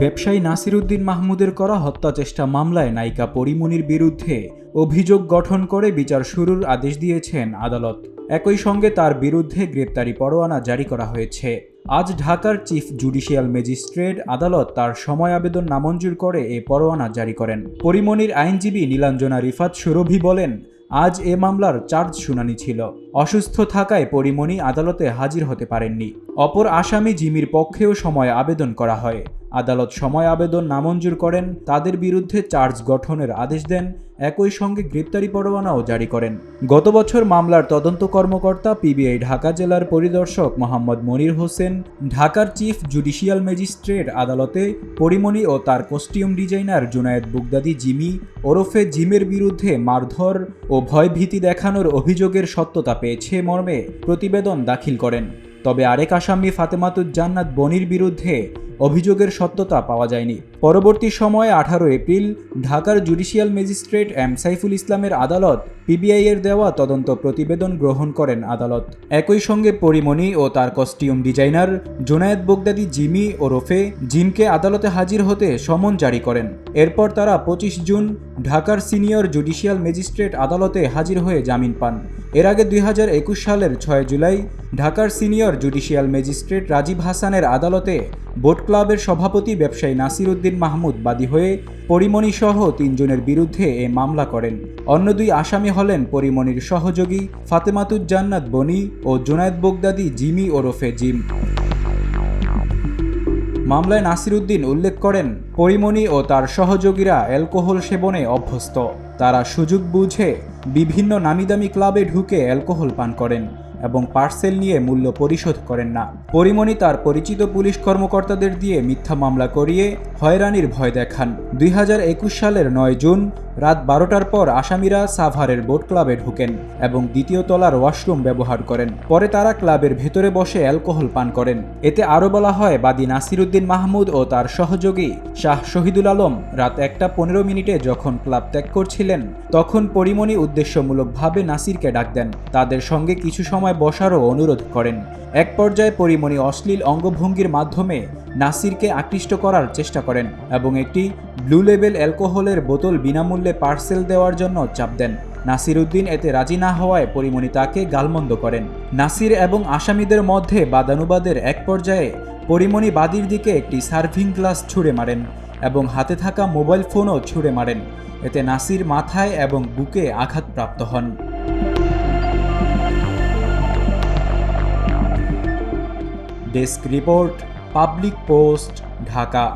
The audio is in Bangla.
ব্যবসায়ী নাসিরুদ্দিন মাহমুদের করা হত্যা চেষ্টা মামলায় নায়িকা পরিমণির বিরুদ্ধে অভিযোগ গঠন করে বিচার শুরুর আদেশ দিয়েছেন আদালত। একই সঙ্গে তার বিরুদ্ধে গ্রেপ্তারি পরোয়ানা জারি করা হয়েছে। আজ ঢাকার চিফ জুডিশিয়াল ম্যাজিস্ট্রেট আদালত তার সময় আবেদন নামঞ্জুর করে এ পরোয়ানা জারি করেন। পরিমণির আইনজীবী নীলাঞ্জনা রিফাত সুরভি বলেন, আজ এ মামলার চার্জ শুনানি ছিল। অসুস্থ থাকায় পরিমণি আদালতে হাজির হতে পারেননি। অপর আসামি জিমির পক্ষেও সময় আবেদন করা হয়। আদালত সময় আবেদন নামঞ্জুর করেন, তাদের বিরুদ্ধে চার্জ গঠনের আদেশ দেন, একই সঙ্গে গ্রেপ্তারি পরোয়ানাও জারি করেন। গত বছর মামলার তদন্ত কর্মকর্তা পিবিআই ঢাকা জেলার পরিদর্শক মোহাম্মদ মনির হোসেন, ঢাকার চিফ জুডিশিয়াল ম্যাজিস্ট্রেট আদালতে পরিমণি ও তার costume designer Junayed Bugdadi Jimmy, ওরফে জিমের বিরুদ্ধে মারধর ও ভয়ভীতি দেখানোর অভিযোগের সত্যতা পেয়েছে মর্মে প্রতিবেদন দাখিল করেন। তবে আরেক আসামি ফাতেমাতুজ জান্নাত বনির বিরুদ্ধে অভিযোগের সত্যতা পাওয়া যায়নি। পরবর্তী সময়ে আঠারো এপ্রিল ঢাকার জুডিশিয়াল ম্যাজিস্ট্রেট এম সাইফুল ইসলামের আদালত পিবিআই এর দেওয়া তদন্ত প্রতিবেদন গ্রহণ করেন আদালত। একই সঙ্গে পরিমণি ও তার costume designer Zonayed Bogdadi Jimmy ওরফে জিমকে আদালতে হাজির হতে সমন জারি করেন। এরপর তারা পঁচিশ জুন ঢাকার সিনিয়র জুডিশিয়াল ম্যাজিস্ট্রেট আদালতে হাজির হয়ে জামিন পান। এর আগে দুই হাজার একুশ সালের ছয় জুলাই ঢাকার সিনিয়র জুডিশিয়াল ম্যাজিস্ট্রেট রাজীব হাসানের আদালতে বোট ক্লাবের সভাপতি ব্যবসায়ী নাসির উদ্দিন মাহমুদ বাদী হয়ে পরিমণি সহ তিনজনের বিরুদ্ধে এ মামলা করেন। অন্য দুই আসামি হলেন পরিমণির সহযোগী ফাতেমাতুজ জান্নাত বনি ও জুনায়েদ বগদাদি জিমি ওরফে জিম। মামলায় নাসিরুদ্দিন উল্লেখ করেন, পরিমণি ও তার সহযোগীরা অ্যালকোহল সেবনে অভ্যস্ত। তারা সুযোগ বুঝে বিভিন্ন নামিদামি ক্লাবে ঢুকে অ্যালকোহল পান করেন এবং পার্সেল নিয়ে মূল্য পরিশোধ করেন না। পরিমণি তার পরিচিত পুলিশ কর্মকর্তাদের দিয়ে মিথ্যা মামলা করিয়ে হয়রানির ভয় দেখান। দুই হাজার একুশ সালের নয় জুন রাত বারোটার পর আসামিরা সাভারের বোট ক্লাবে ঢুকেন এবং দ্বিতীয় তলার ওয়াশরুম ব্যবহার করেন। পরে তারা ক্লাবের ভেতরে বসে অ্যালকোহল পান করেন। এতে আরও বলা হয়, বাদী নাসিরুদ্দিন মাহমুদ ও তার সহযোগী শাহ শহীদুল আলম রাত একটা পনেরো মিনিটে যখন ক্লাব ত্যাগ করছিলেন, তখন পরিমণি উদ্দেশ্যমূলকভাবে নাসিরকে ডাক দেন। তাদের সঙ্গে কিছু সময় বসারও অনুরোধ করেন। এক পর্যায়ে পরিমণি অশ্লীল অঙ্গভঙ্গির মাধ্যমে নাসিরকে আকৃষ্ট করার চেষ্টা করেন এবং একটি ব্লু লেবেল অ্যালকোহলের বোতল বিনামূল্যে পার্সেল দেওয়ার জন্য চাপ দেন। নাসির উদ্দিন এতে রাজি না হওয়ায় পরিমণি তাকে গালমন্দ করেন। নাসির এবং আসামিদের মধ্যে বাদানুবাদের এক পর্যায়ে পরিমণি বাদীর দিকে একটি সার্ভিং গ্লাস ছুঁড়ে মারেন এবং হাতে থাকা মোবাইল ফোনও ছুঁড়ে মারেন। এতে নাসির মাথায় এবং বুকে আঘাতপ্রাপ্ত হন। Desk report, public post, Dhaka.